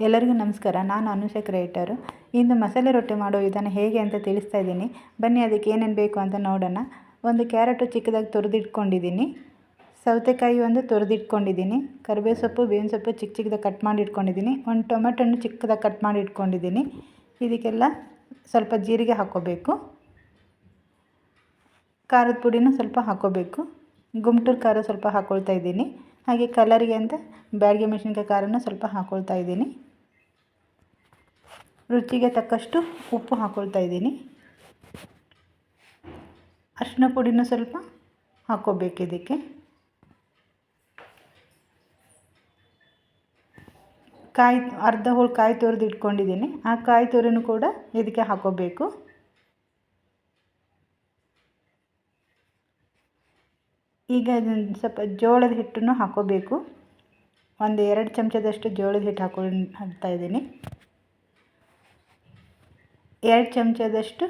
ಎಲ್ಲರಿಗೂ ನಮಸ್ಕಾರ. ನಾನು ಅನುಷಾ ಕ್ರಿಯೇಟರ್. ಇಂದು ಮಸಾಲೆ ರೊಟ್ಟಿ ಮಾಡೋ ವಿಧಾನ ಹೇಗೆ ಅಂತ ತಿಳಿಸ್ತಾ ಇದ್ದೀನಿ. ಬನ್ನಿ, ಅದಕ್ಕೆ ಏನೇನು ಬೇಕು ಅಂತ ನೋಡೋಣ. ಒಂದು ಕ್ಯಾರೆಟು ಚಿಕ್ಕದಾಗಿ ತುರಿದಿಟ್ಕೊಂಡಿದ್ದೀನಿ. ಸೌತೆಕಾಯಿ ಒಂದು ತುರಿದಿಟ್ಕೊಂಡಿದ್ದೀನಿ. ಕರಿಬೇವು ಸೊಪ್ಪು ಬೇವಿನ ಸೊಪ್ಪು ಚಿಕ್ಕ ಚಿಕ್ಕದಾಗಿ ಕಟ್ ಮಾಡಿ ಇಟ್ಕೊಂಡಿದ್ದೀನಿ ಒಂದು ಟೊಮೆಟೊನು ಚಿಕ್ಕದಾಗಿ ಕಟ್ ಮಾಡಿ ಇಟ್ಕೊಂಡಿದ್ದೀನಿ ಇದಕ್ಕೆಲ್ಲ ಸ್ವಲ್ಪ ಜೀರಿಗೆ ಹಾಕ್ಕೋಬೇಕು. ಖಾರದ ಪುಡಿನೂ ಸ್ವಲ್ಪ ಹಾಕ್ಕೋಬೇಕು. ಗುಮ್ಟೂರು ಖಾರ ಸ್ವಲ್ಪ ಹಾಕ್ಕೊಳ್ತಾ ಇದ್ದೀನಿ. ಹಾಗೆ ಕಲರಿಗೆ ಅಂತ ಬ್ಯಾಡಿಗೆ ಮೆಣಸಿನ್ಕಾಯಿ ಖಾರನ ಸ್ವಲ್ಪ ಹಾಕ್ಕೊಳ್ತಾ ಇದ್ದೀನಿ. ರುಚಿಗೆ ತಕ್ಕಷ್ಟು ಉಪ್ಪು ಹಾಕ್ಕೊಳ್ತಾ ಇದ್ದೀನಿ. ಅರಿಶಿನ ಪುಡಿನೂ ಸ್ವಲ್ಪ ಹಾಕ್ಕೋಬೇಕು ಇದಕ್ಕೆ. ಕಾಯಿ ಅರ್ಧ ಹೋಳು ಕಾಯಿ ತುರಿದು ಇಟ್ಕೊಂಡಿದ್ದೀನಿ. ಆ ಕಾಯಿ ತುರಿನೂ ಕೂಡ ಇದಕ್ಕೆ ಹಾಕ್ಕೋಬೇಕು ಈಗ ಸ್ವಲ್ಪ ಜೋಳದ ಹಿಟ್ಟನ್ನು ಹಾಕ್ಕೋಬೇಕು ಒಂದು ಎರಡು ಚಮಚದಷ್ಟು ಜೋಳದ ಹಿಟ್ಟು ಹಾಕೊಂಡು ಹಾಕ್ತಾ ಇದ್ದೀನಿ. ಎರಡು ಚಮಚದಷ್ಟು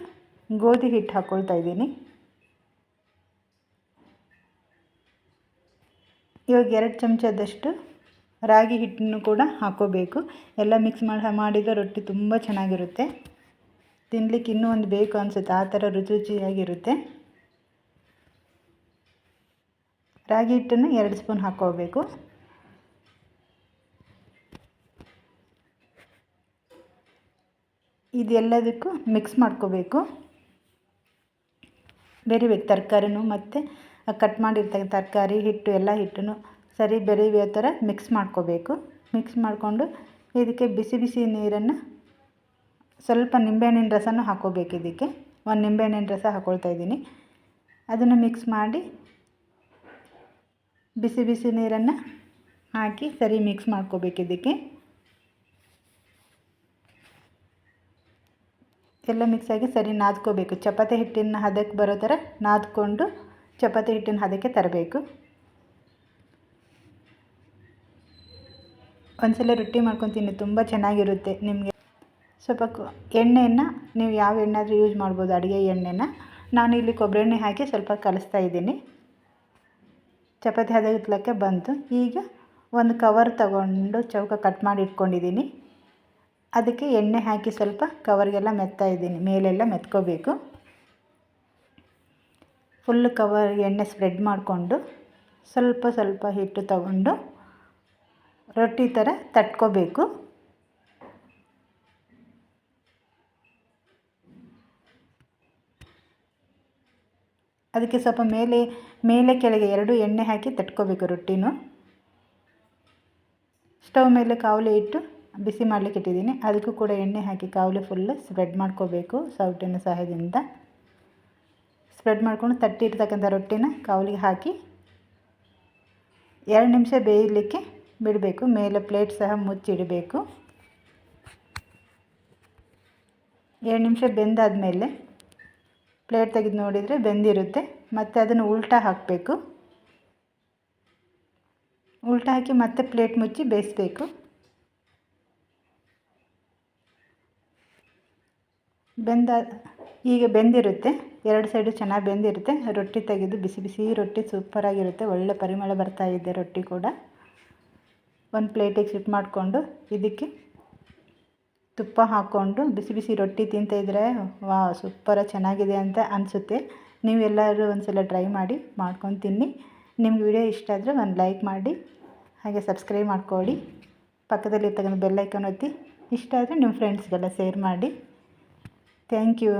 ಗೋಧಿ ಹಿಟ್ಟು ಹಾಕ್ಕೊಳ್ತಾ ಇದ್ದೀನಿ. ಇವಾಗ ಎರಡು ಚಮಚದಷ್ಟು ರಾಗಿ ಹಿಟ್ಟನ್ನು ಕೂಡ ಹಾಕ್ಕೋಬೇಕು ಎಲ್ಲ ಮಿಕ್ಸ್ ಮಾಡಿ ಮಾಡಿದರೆ ರೊಟ್ಟಿ ತುಂಬ ಚೆನ್ನಾಗಿರುತ್ತೆ. ತಿನ್ನಲಿಕ್ಕೆ ಇನ್ನೂ ಒಂದು ಬೇಕು ಅನಿಸುತ್ತೆ. ಆ ಥರ ರುಚಿ ರುಚಿಯಾಗಿರುತ್ತೆ ರಾಗಿ ಹಿಟ್ಟನ್ನು ಎರಡು ಸ್ಪೂನ್ ಹಾಕ್ಕೋಬೇಕು ಇದೆಲ್ಲದಕ್ಕೂ ಮಿಕ್ಸ್ ಮಾಡ್ಕೋಬೇಕು ಬೆರಿಬೇಕು ತರಕಾರಿನೂ ಮತ್ತು ಕಟ್ ಮಾಡಿರ್ತಕ್ಕ ತರಕಾರಿ ಹಿಟ್ಟು ಎಲ್ಲ ಹಿಟ್ಟನ್ನು ಸರಿ ಬೆರೆಯೋ ಥರ ಮಿಕ್ಸ್ ಮಾಡ್ಕೋಬೇಕು ಮಿಕ್ಸ್ ಮಾಡಿಕೊಂಡು ಇದಕ್ಕೆ ಬಿಸಿ ಬಿಸಿ ನೀರನ್ನು ಸ್ವಲ್ಪ ನಿಂಬೆಹಣ್ಣಿನ ರಸನೂ ಹಾಕ್ಕೋಬೇಕು ಇದಕ್ಕೆ. ಒಂದು ನಿಂಬೆಹಣ್ಣಿನ ರಸ ಹಾಕ್ಕೊಳ್ತಾ ಇದ್ದೀನಿ. ಅದನ್ನು ಮಿಕ್ಸ್ ಮಾಡಿ ಬಿಸಿ ಬಿಸಿ ನೀರನ್ನು ಹಾಕಿ ಸರಿ ಮಿಕ್ಸ್ ಮಾಡ್ಕೋಬೇಕು ಇದಕ್ಕೆ. ಎಲ್ಲ ಮಿಕ್ಸಾಗಿ ಸರಿ ನಾದ್ಕೋಬೇಕು. ಚಪಾತಿ ಹಿಟ್ಟಿನ ಹದಕ್ಕೆ ಬರೋ ಥರ ನಾದ್ಕೊಂಡು ಚಪಾತಿ ಹಿಟ್ಟಿನ ಹದಕ್ಕೆ ತರಬೇಕು. ಒಂದ್ಸಲ ರೊಟ್ಟಿ ಮಾಡ್ಕೊತೀನಿ, ತುಂಬ ಚೆನ್ನಾಗಿರುತ್ತೆ ನಿಮಗೆ. ಸ್ವಲ್ಪ ಎಣ್ಣೆಯನ್ನು ನೀವು ಯಾವ ಎಣ್ಣೆ ಯೂಸ್ ಮಾಡ್ಬೋದು, ಅಡುಗೆ ಎಣ್ಣೆನ. ನಾನು ಇಲ್ಲಿ ಕೊಬ್ಬರಿ ಎಣ್ಣೆ ಹಾಕಿ ಸ್ವಲ್ಪ ಕಲಿಸ್ತಾ ಇದ್ದೀನಿ. ಚಪಾತಿ ಹದಕ್ಕೆ ಬಂತು. ಈಗ ಒಂದು ಕವರ್ ತಗೊಂಡು ಚೌಕ ಕಟ್ ಮಾಡಿ ಇಟ್ಕೊಂಡಿದ್ದೀನಿ. ಅದಕ್ಕೆ ಎಣ್ಣೆ ಹಾಕಿ ಸ್ವಲ್ಪ ಕವರ್ಗೆಲ್ಲ ಮೆತ್ತಾ ಇದ್ದೀನಿ. ಮೇಲೆಲ್ಲ ಮೆತ್ಕೋಬೇಕು. ಫುಲ್ ಕವರ್ ಎಣ್ಣೆ ಸ್ಪ್ರೆಡ್ ಮಾಡಿಕೊಂಡು ಸ್ವಲ್ಪ ಸ್ವಲ್ಪ ಹಿಟ್ಟು ತಗೊಂಡು ರೊಟ್ಟಿ ಥರ ತಟ್ಕೋಬೇಕು. ಅದಕ್ಕೆ ಸ್ವಲ್ಪ ಮೇಲೆ ಮೇಲೆ ಕೆಳಗೆ ಎರಡು ಎಣ್ಣೆ ಹಾಕಿ ತಟ್ಕೋಬೇಕು ರೊಟ್ಟಿನೂ. ಸ್ಟವ್ ಮೇಲೆ ಕಾವಲಿ ಇಟ್ಟು ಬಿಸಿ ಮಾಡಲಿಕ್ಕೆ ಇಟ್ಟಿದ್ದೀನಿ. ಅದಕ್ಕೂ ಕೂಡ ಎಣ್ಣೆ ಹಾಕಿ ಕಾವಲಿ ಫುಲ್ಲು ಸ್ಪ್ರೆಡ್ ಮಾಡ್ಕೋಬೇಕು ಸೌಟಿನ ಸಹಾಯದಿಂದ. ಸ್ಪ್ರೆಡ್ ಮಾಡ್ಕೊಂಡು ತಟ್ಟಿರ್ತಕ್ಕಂಥ ರೊಟ್ಟಿನ ಕಾವಲಿಗೆ ಹಾಕಿ ಎರಡು ನಿಮಿಷ ಬೇಯಲಿಕ್ಕೆ ಬಿಡಬೇಕು. ಮೇಲೆ ಪ್ಲೇಟ್ ಸಹ ಮುಚ್ಚಿಡಬೇಕು. ಎರಡು ನಿಮಿಷ ಬೆಂದಾದಮೇಲೆ ಪ್ಲೇಟ್ ತೆಗೆದು ನೋಡಿದರೆ ಬೆಂದಿರುತ್ತೆ. ಮತ್ತು ಅದನ್ನು ಉಲ್ಟಾ ಹಾಕಬೇಕು. ಉಲ್ಟಾ ಹಾಕಿ ಮತ್ತೆ ಪ್ಲೇಟ್ ಮುಚ್ಚಿ ಬೇಯಿಸ್ಬೇಕು. ಬೆಂದ ಈಗ ಬೆಂದಿರುತ್ತೆ. ಎರಡು ಸೈಡು ಚೆನ್ನಾಗಿ ಬೆಂದಿರುತ್ತೆ. ರೊಟ್ಟಿ ತೆಗೆದು ಬಿಸಿ ಬಿಸಿ ರೊಟ್ಟಿ ಸೂಪರಾಗಿರುತ್ತೆ ಒಳ್ಳೆ ಪರಿಮಳ ಬರ್ತಾ ಇದೆ ರೊಟ್ಟಿ ಕೂಡ. ಒಂದು ಪ್ಲೇಟಿಗೆ ಶಿಫ್ಟ್ ಮಾಡಿಕೊಂಡು ಇದಕ್ಕೆ ತುಪ್ಪ ಹಾಕ್ಕೊಂಡು ಬಿಸಿ ಬಿಸಿ ರೊಟ್ಟಿ ತಿಂತಾಯಿದ್ರೆ ವಾ, ಸೂಪರ, ಚೆನ್ನಾಗಿದೆ ಅಂತ ಅನಿಸುತ್ತೆ. ನೀವೆಲ್ಲರೂ ಒಂದು ಸಲ ಟ್ರೈ ಮಾಡಿ, ಮಾಡ್ಕೊಂಡು ತಿನ್ನಿ. ನಿಮ್ಗೆ ವಿಡಿಯೋ ಇಷ್ಟ ಆದರೆ ಒಂದು ಲೈಕ್ ಮಾಡಿ, ಹಾಗೆ ಸಬ್ಸ್ಕ್ರೈಬ್ ಮಾಡ್ಕೊಳ್ಳಿ. ಪಕ್ಕದಲ್ಲಿರ್ತಕ್ಕಂಥ ಬೆಲ್ಲೈಕನ್ ಒತ್ತಿ, ಇಷ್ಟ ಆದರೆ ನಿಮ್ಮ ಫ್ರೆಂಡ್ಸ್ಗೆಲ್ಲ ಶೇರ್ ಮಾಡಿ. Thank you